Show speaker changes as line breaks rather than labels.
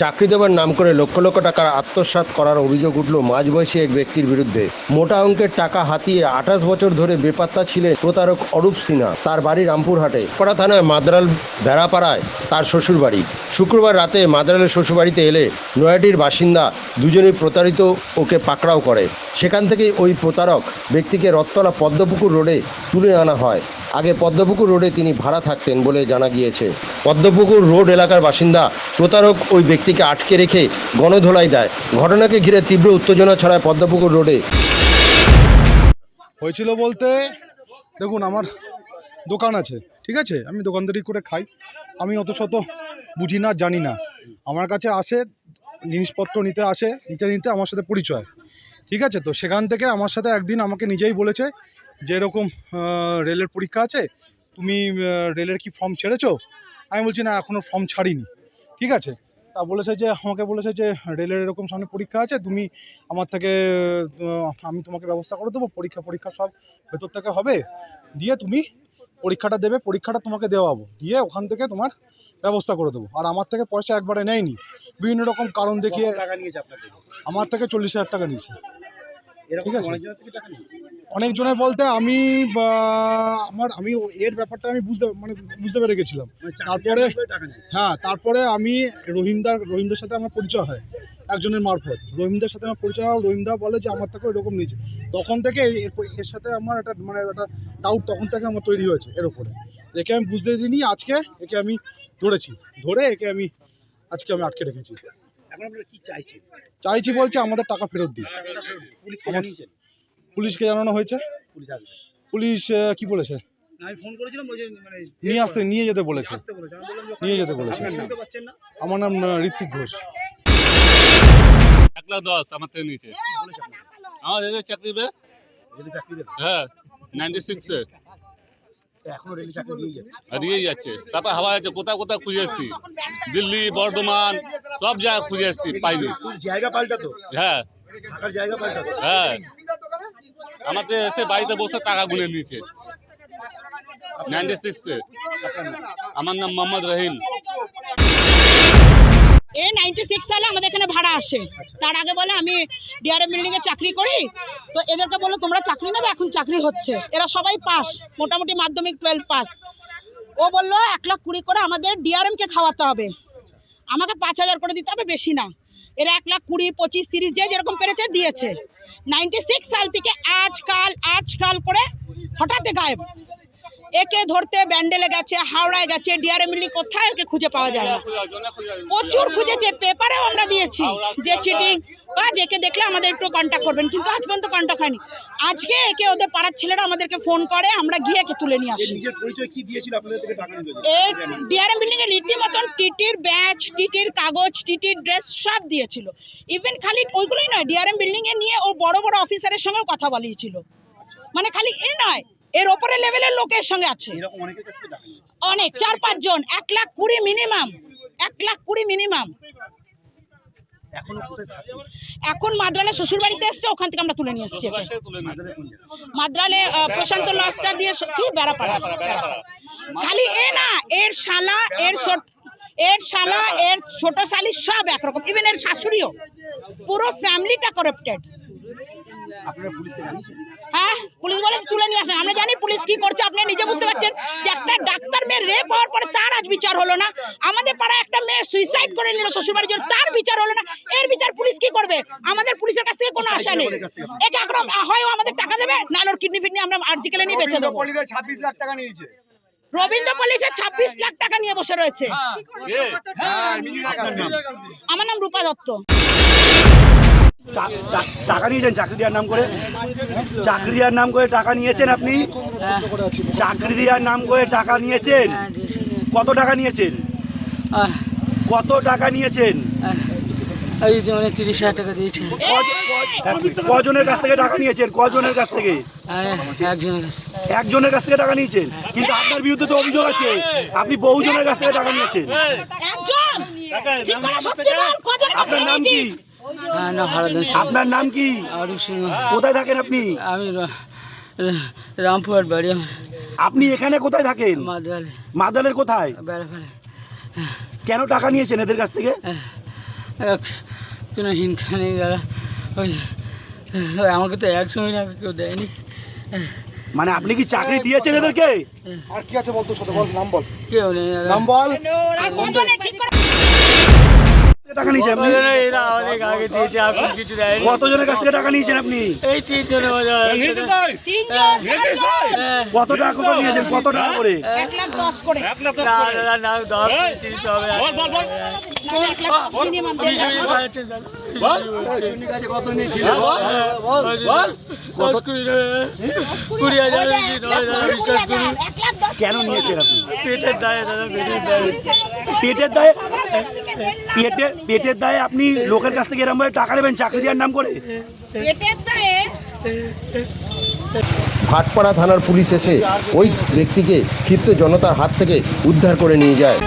চাকরি দেওয়ার নাম করে লক্ষ লক্ষ টাকার আত্মসাৎ করার অভিযোগ উঠল মাঝবয়সী এক ব্যক্তির বিরুদ্ধে। মোটা অঙ্কের টাকা হাতিয়ে আঠাশ বছর ধরে বেপাত্তা ছিলেন প্রতারক অরূপ সিনহা। তার বাড়ি রামপুরহাটে। পড়া থানায় মাদ্রাল বেড়াপাড়ায় তার শ্বশুর বাড়ি শুক্রবার রাতে মাদ্রালের শ্বশুরবাড়িতে এলে নয়াটির বাসিন্দা দুজনেই প্রতারিত ওকে পাকড়াও করে। সেখান থেকে ওই প্রতারক ব্যক্তিকে রথতলা পদ্মপুকুর রোডে তুলে আনা হয়। আগে পদ্মপুকুর রোডে তিনি ভাড়া থাকতেন বলে জানা গিয়েছে। পদ্মপুকুর রোড এলাকার বাসিন্দা প্রতারক ওই ব্যক্তিকে আটকে রেখে গণধোলাই দেয়। ঘটনাকে ঘিরে তীব্র উত্তেজনা ছড়ায় পদ্মপুকুর রোডে।
হয়েছিল বলতে, দেখুন, আমার দোকান আছে, ঠিক আছে? আমি দোকানদারি করে খাই। আমি অত শত বুঝি না, জানি না। আমার কাছে আসে, জিনিসপত্র নিতে আসে, নিতে নিতে আমার সাথে পরিচয়। ঠিক আছে? তো সেখান থেকে আমার সাথে একদিন আমাকে নিজেই বলেছে যে এরকম রেলের পরীক্ষা আছে, তুমি রেলের কি ফর্ম ছেড়েছ? আমি বলছি, না এখনও ফর্ম ছাড়িনি। ঠিক আছে? তা বলেছে যে, আমাকে বলেছে যে, রেলের এরকম সামনে পরীক্ষা আছে, তুমি আমার থেকে আমি তোমাকে ব্যবস্থা করে দেবো পরীক্ষা পরীক্ষা সব ভেতর থেকে হবে। দিয়ে তুমি পরীক্ষাটা দেবে পরীক্ষাটা তোমাকে দেওয়াবো। দিয়ে ওখান থেকে তোমার ব্যবস্থা করে দেবো। আর আমার থেকে পয়সা একবারে নেয়নি। বিভিন্ন রকম কারণ দেখিয়ে আমার থেকে চল্লিশ হাজার টাকা নিয়েছে। ঠিক আছে।
অনেকজনের
বলতে আমি আমার আমি এর ব্যাপারটা আমি বুঝতে মানে বুঝতে পেরে গেছিলাম।
মানে
তারপরে- হ্যাঁ তারপরে আমি রহিমদার রহিমদার সাথে আমার পরিচয় হয় একজনের মারফত। রহিমদার সাথে আমার পরিচয় হয় রহিমদা বলে যে আমার থেকে এরকম নিয়েছে। তখন থেকে এর সাথে আমার একটা মানে একটা ডাউট তখন থেকে আমার তৈরি হয়েছে এর উপরে। একে আমি বুঝতে দিইনি আজকে একে আমি ধরেছি। ধরে একে আমি আজকে আমি আটকে রেখেছি। চাইছি বলছে আমাদের টাকা ফেরত দিই
পুলিশকে
জানানো হয়েছে।
পুলিশ
কি বলেছে?
মানে
নিয়ে আসতে নিয়ে যেতে বলেছে। নিয়ে যেতে বলেছে। আমার নাম ঋত্বিক ঘোষ।
এক লাখ দশ আমার থেকে
বলেছে আপনাকে
আমার চাকরি
চাকরি দেবে?
হ্যাঁ। নাইনটি সিক্সে
তো এখনও রেলে চাকরি দিয়ে যাচ্ছে।
দিয়েই যাচ্ছে। তারপর হাওয়া আছে কোথাও কোথাও খুঁজে এসছি? দিল্লি বর্ধমান সব জায়গায় খুঁজে এসছি পাইনি। হ্যাঁ।
থাকার জায়গা পাল্টাতো
হ্যাঁ। আমাদের এসে বাড়িতে বসে টাকা গুনে নিয়েছে। নাইনটি সিক্সে আমার নাম মোহাম্মদ রহিম।
এ নাইনটি সিক্স সালে আমাদের এখানে ভাড়া আসে। তার আগে বলে আমি ডিআরএম বিল্ডিং এ চাকরি করি। তো এদেরকে বলল, তোমরা চাকরি নেবে, এখন চাকরি হচ্ছে। এরা সবাই পাস, মোটামুটি মাধ্যমিক টুয়েলভ পাস। ও বলল, এক লাখ কুড়ি করে আমাদের ডিআরএম কে খাওয়াতে হবে। আমাকে পাঁচ হাজার করে দিতে হবে, বেশি না। এরা এক লাখ কুড়ি, পঁচিশ, তিরিশ, যে যেরকম পেরেছে, দিয়েছে। নাইনটি সিক্স সাল থেকে আজকাল আজকাল করে হঠাৎ গায়েব। একে ধরতে ব্যান্ডেলে গেছে, হাওড়ায় গেছে ডিআরএম কোথায় ওকে খুঁজে পাওয়া যায় না। প্রচুর খুঁজেছে, পেপারেও আমরা দিয়েছি যে চিটিং বা যেকে দেখলে আমাদের একটু কন্ট্যাক্ট করবেন কিন্তু আজ পর্যন্ত কন্ট্যাক্ট হয়নি। আজকে একে ওদের পাড়ার ছেলেরা আমাদেরকে ফোন করে আমরা গিয়ে একে তুলে নিয়ে আসি। এর ডিআরএম বিল্ডিং এর রীতিমতন টিটির ব্যাচ টিটির কাগজ টিটির ড্রেস সব দিয়েছিল। ইভেন খালি ওইগুলোই নয় ডিআরএম বিল্ডিং এ নিয়ে ও বড় বড় অফিসারের সঙ্গেও কথা বলিয়েছিল। মানে খালি এ নয় এর ওপরে লেভেলের লোকের সঙ্গে আছে। অনেক চার পাঁচজন এক লাখ কুড়ি মিনিমাম এক লাখ কুড়ি মিনিমাম
এখনও কোথায় থাকে
এখন মাদ্রালে শ্বশুর বাড়িতে এসছে ওখান থেকে আমরা তুলে নিয়ে এসছি মাদ্রালে প্রশান্ত লজটা দিয়ে কি? বেড়াপাড়া। খালি এ না এর শালা এর ছোট এর শালা এর ছোট শালি সব একরকম। ইভেন এর শাশুড়িও। পুরো ফ্যামিলিটা করাপ্টেড
আপনারা পুলিশকে জানিয়েছেন?
হ্যাঁ পুলিশ বলে তুলে নিয়ে আসেন আমরা জানি পুলিশ কি করছে আপনি নিজে বুঝতে পারছেন যে একটা ডাক্তার মেয়ে রেপ হওয়ার পরে তার আজ বিচার হলো না। আমাদের পাড়ায় একটা মেয়ে সুইসাইড করে নিল শ্বশুরবাড়ির জন্য তার বিচার হলো না। এর বিচার পুলিশ কি করবে? আমাদের পুলিশের কাছ থেকে কোনো আশা নেই। একে একরকম হয় আমাদের টাকা দেবে না ওর কিডনি ফিডনি আমরা আর্জিকেলে নিয়ে বেঁচে দেবো।
ছাব্বিশ লাখ টাকা নিয়েছে।
রবীন্দ্র পুলিশে ছাব্বিশ লাখ টাকা নিয়ে বসে রয়েছে।
হ্যাঁ
আমার নাম রূপা দত্ত।
টাকা নিয়েছেন চাকরি দেওয়ার নাম করে? চাকরি দেওয়ার নাম করে টাকা নিয়েছেন আপনি? চাকরি দেওয়ার নাম করে টাকা নিয়েছেন? কত টাকা নিয়েছেন? কত টাকা নিয়েছেন?
এই মানে তিরিশ হাজার টাকা
কজনের কাছ থেকে টাকা নিয়েছেন? কজনের কাছ থেকে?
একজনের কাছ
থেকে। টাকা নিয়েছেন? কিন্তু আপনার বিরুদ্ধে তো অভিযোগ আছে। আপনি বহুজনের কাছ থেকে টাকা নিয়েছেন। আপনার নাম কি?
হ্যাঁ
আপনার নাম কি? কোথায় থাকেন আপনি?
আমি রামপুরহাট বাড়ি।
আপনি এখানে কোথায় থাকেন? মাদালের কোথায়? কেন টাকা নিয়েছেন এদের কাছ থেকে?
কোনো হিংসা নেই দাদা। ওই ওই আমাকে তো এক সময় না কেউ দেয়নি।
মানে আপনি কি চাকরি দিয়েছেন এদেরকে?
আর কি আছে বলতো সাথে? বল নাম বল।
কেউ নেই
নাম বল।
টাকা নিয়েছেন আপনি?
এরা অনেক আগে দিয়েছে এখন
কতজনের কাছ থেকে টাকা নিয়েছেন আপনি?
এই তিনজনের
তাই
কত টাকা কত নিয়েছেন? কত টাকা করে?
করে।
করি।
কেন নিয়েছেন আপনি?
পেটের দায়ে দাদা পেটের দায়ে।
পেটের দায়ে পেটে পেটের দায়ে আপনি লোকের কাছ থেকে এরকমভাবে টাকা নেবেন চাকরি দেওয়ার নাম করে?
পেটের দায়ে?
ভাটপাড়া থানার পুলিশ এসে ওই ব্যক্তিকে ক্ষিপ্ত জনতার হাত থেকে উদ্ধার করে নিয়ে যায়।